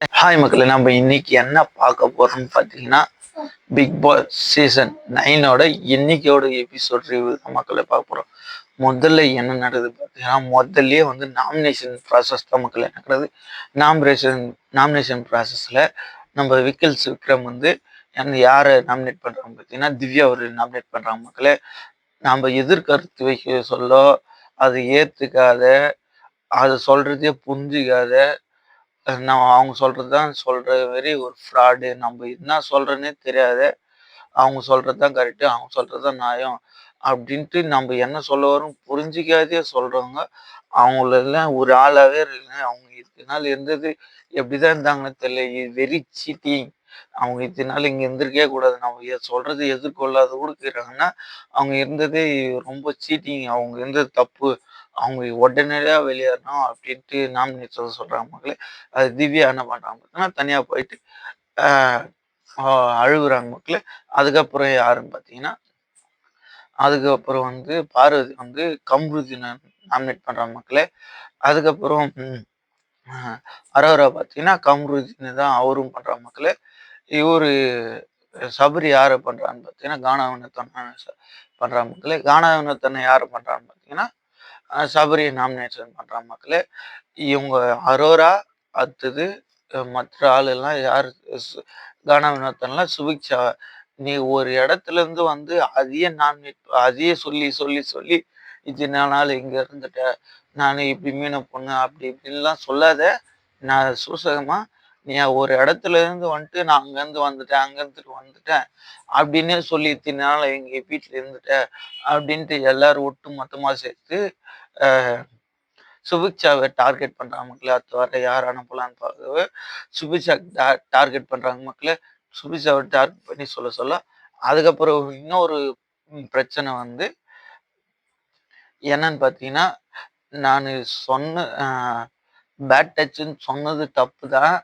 Hi மக்களை நம்ம இன்னைக்கு என்ன பார்க்க போறோம்னு பார்த்தீங்கன்னா பிக் பாஸ் சீசன் நைனோட இன்னைக்கோட எபிசோட் ரிவ்யூ தான் மக்களை பார்க்க போறோம். முதல்ல என்ன நடக்குது பார்த்தீங்கன்னா முதல்லயே வந்து நாமினேஷன் ப்ராசஸ் தான் மக்களே நடக்கிறது நாமினேஷன் நாமினேஷன் ப்ராசஸில் நம்ம விக்கல்ஸ் விக்ரம் வந்து என்ன யாரை நாமினேட் பண்ணுறாங்க பார்த்தீங்கன்னா திவ்யா அவர் நாமினேட் பண்ணுறாங்க மக்களை. நாம் எதிர்கருத்து வைக்க சொல்ல அதை ஏற்றுக்காத அதை சொல்கிறதே புரிஞ்சிக்காத நான் அவங்க சொல்கிறது தான் சொல்கிற மாரி ஒரு ஃப்ராடு நம்ம என்ன சொல்கிறேன்னே தெரியாத. அவங்க சொல்கிறது தான் கரெக்டு அவங்க சொல்கிறது தான் நியாயம் அப்படின்ட்டு நம்ம என்ன சொல்ல வரோம் புரிஞ்சிக்காதே சொல்கிறவங்க அவங்களெல்லாம் ஒரு ஆளாகவே இல்லை அவங்க இத்தனை நாள் இருந்தது எப்படி தான் இருந்தாங்கன்னு தெரியல. இது வெரி சீட்டிங் அவங்க இத்தனை நாள் இங்கே இருந்திருக்கே கூடாது. நம்ம சொல்கிறது எதிர்கொள்ளாத கொடுக்குறாங்கன்னா அவங்க இருந்ததே ரொம்ப சீட்டிங் அவங்க இருந்தது தப்பு. அவங்க உடனடியாக வெளியேறணும் அப்படின்ட்டு நாமினேட் சொல்கிறாங்க மக்களே. அது திவ்யா என்ன பண்ணுறாங்க பார்த்தீங்கன்னா தனியாக போயிட்டு அழுகுறாங்க மக்களே. அதுக்கப்புறம் யாருன்னு பார்த்தீங்கன்னா அதுக்கப்புறம் வந்து பார்வதி வந்து கம்ருதி நாமினேட் பண்ணுறாங்க மக்களே. அதுக்கப்புறம் அரோரா பார்த்தீங்கன்னா கம்ருதின்னு தான் அவரும் பண்ணுற மக்களே. இவர் சபரி யாரை பண்ணுறான்னு பார்த்தீங்கன்னா கானாவினத்தனை பண்ணுற மக்களே. கானாவினத்தனை யார் பண்ணுறான்னு பார்த்தீங்கன்னா சபரியை நாமினேஷன் பண்ணுற மக்களே. இவங்க அரோரா அடுத்தது மற்ற ஆள் எல்லாம் யார் கானா வினோத்தன்லாம் சுபிக்ஷா. நீ ஒரு இடத்துல இருந்து வந்து அதையே நாமினேட் அதையே சொல்லி சொல்லி சொல்லி இத்தனை நாள் இங்கே இருந்துட்டேன் நான் இப்படி மீனை பொண்ணு அப்படி இப்படின்லாம் சொல்லாத. நான் சூசகமாக நீ ஒரு இடத்துல இருந்து வந்துட்டு நான் அங்கேருந்து வந்துட்டேன் அங்கேருந்து வந்துட்டேன் அப்படின்னே சொல்லி தின்னால நாள் எங்க வீட்டில் இருந்துட்டேன் அப்படின்ட்டு எல்லாரும் ஒட்டு மொத்தமா சேர்த்து அஹ், சுபிக்ஷாவை டார்கெட் பண்றாங்க மக்களே. அடுத்த வர யார் அனுப்பலான்னு பார்க்கவே சுபிக்ஷா டார்கெட் பண்றாங்க மக்களே. சுபிக்ஷாவை டார்கெட் பண்ணி சொல்ல சொல்ல அதுக்கப்புறம் இன்னொரு பிரச்சனை வந்து என்னன்னு பார்த்தீங்கன்னா நான் சொன்ன பேட் டச்சுன்னு சொன்னது தப்பு தான்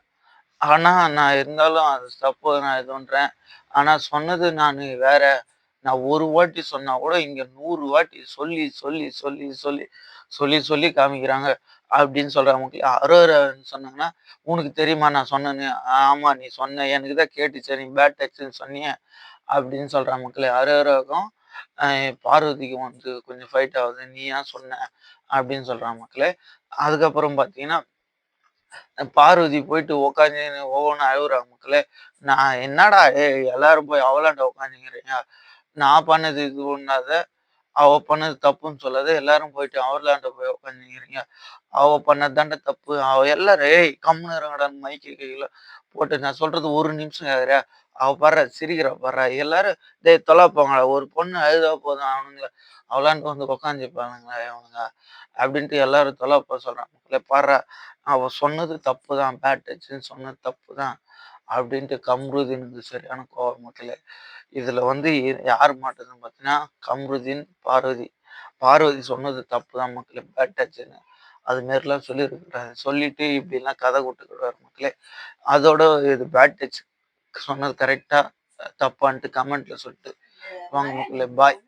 ஆனால் நான் இருந்தாலும் அது தப்பு நான் இது பண்ணுறேன் ஆனால் சொன்னது நான் வேற. நான் ஒரு வாட்டி சொன்னா கூட இங்கே நூறு வாட்டி சொல்லி சொல்லி சொல்லி சொல்லி சொல்லி சொல்லி காமிக்கிறாங்க. அப்படின்னு சொல்கிறாங்க மக்களே சொன்னாங்கன்னா உனக்கு தெரியுமா நான் சொன்னேன்னு. ஆமாம் நீ சொன்ன எனக்கு தான் கேட்டுச்சு நீ பேட் டச்சுன்னு சொன்னியே. அப்படின்னு சொல்கிற மக்களே அரோராவுக்கும் பார்வதிக்கு வந்து கொஞ்சம் ஃபைட் ஆகுது நீ ஏன் சொன்ன? அப்படின்னு சொல்கிறாங்க மக்களே அதுக்கப்புறம் பார்த்தீங்கன்னா பார்வதி போயிட்டு உக்காந்து ஒவ்வொன்று அழுகுறாங்க மக்களே. நான் என்னடா ஏய் எல்லாரும் போய் அவளாண்ட உட்காந்துங்கிறீங்க நான் பண்ணது இது ஒன்றாத அவ பண்ணது தப்புன்னு சொல்லாத எல்லாரும் போயிட்டு அவர்லாண்ட போய் உட்காந்துக்கிறீங்க அவ பண்ணது தாண்ட தப்பு. அவ எல்லாரும் ஏய் கம்முன்னு இருங்கடான்னு மைக்கு கையில போட்டு நான் சொல்றது ஒரு நிமிஷம் கேக்குறியா அவ பாரு சிரிக்கிற பாரு எல்லாரும் டேய் தொலைப்பாங்களா ஒரு பொண்ணு அழுதா போதும் அவனுங்கள. அவளாண்டு வந்து உக்காந்துப்பானுங்களா அவனுங்க அப்படின்ட்டு எல்லாரும் தொலைப்பா சொல்றான். பாரு அவ சொன்னது தப்பு தான் பேட் டச்சுன்னு சொன்னது தப்பு தான் அப்படின்ட்டு கம்ருதீனுக்கு சரியான கோவம் மக்களே இதுல வந்து யார் மாட்டுதுன்னு பார்த்தீங்கன்னா கம்ருதீன் பார்வதி. பார்வதி சொன்னது தப்பு தான் மக்களே பேட் டச்சுன்னு அது மாரிலாம் சொல்லியிருக்கிறாரு. சொல்லிட்டு இப்படிலாம் கதை விட்டுக்கிறாரு மக்களே. அதோட இது பேட் டச் சொன்னது கரெக்டா தப்பான்ட்டு கமெண்ட்ல சொல்லிட்டு வாங்க மக்களே பாய்